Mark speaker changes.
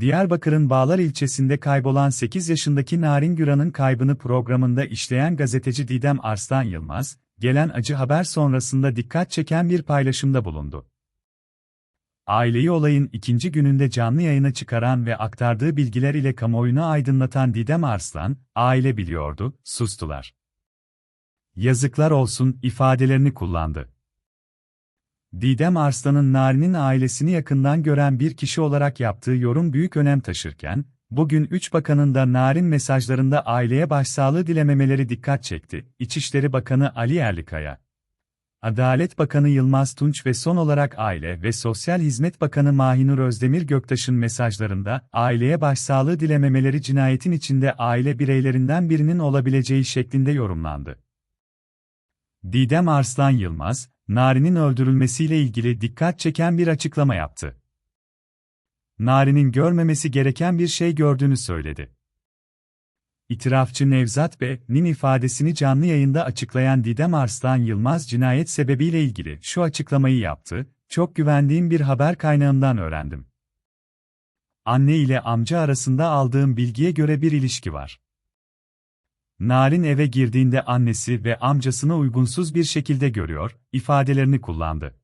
Speaker 1: Diyarbakır'ın Bağlar ilçesinde kaybolan 8 yaşındaki Narin Güran'ın kaybını programında işleyen gazeteci Didem Arslan Yılmaz, gelen acı haber sonrasında dikkat çeken bir paylaşımda bulundu. Aileyi olayın ikinci gününde canlı yayına çıkaran ve aktardığı bilgiler ile kamuoyunu aydınlatan Didem Arslan, aile biliyordu, sustular. Yazıklar olsun ifadelerini kullandı. Didem Arslan'ın Narin'in ailesini yakından gören bir kişi olarak yaptığı yorum büyük önem taşırken, bugün üç bakanın da Narin mesajlarında aileye başsağlığı dilememeleri dikkat çekti. İçişleri Bakanı Ali Yerlikaya, Adalet Bakanı Yılmaz Tunç ve son olarak Aile ve Sosyal Hizmet Bakanı Mahinur Özdemir Göktaş'ın mesajlarında, aileye başsağlığı dilememeleri cinayetin içinde aile bireylerinden birinin olabileceği şeklinde yorumlandı. Didem Arslan Yılmaz, Nari'nin öldürülmesiyle ilgili dikkat çeken bir açıklama yaptı. Nari'nin görmemesi gereken bir şey gördüğünü söyledi. İtirafçı Nevzat B'nin ifadesini canlı yayında açıklayan Didem Arslan Yılmaz cinayet sebebiyle ilgili şu açıklamayı yaptı, çok güvendiğim bir haber kaynağımdan öğrendim. Anne ile amca arasında aldığım bilgiye göre bir ilişki var. Narin eve girdiğinde annesi ve amcasını uygunsuz bir şekilde görüyor, ifadelerini kullandı.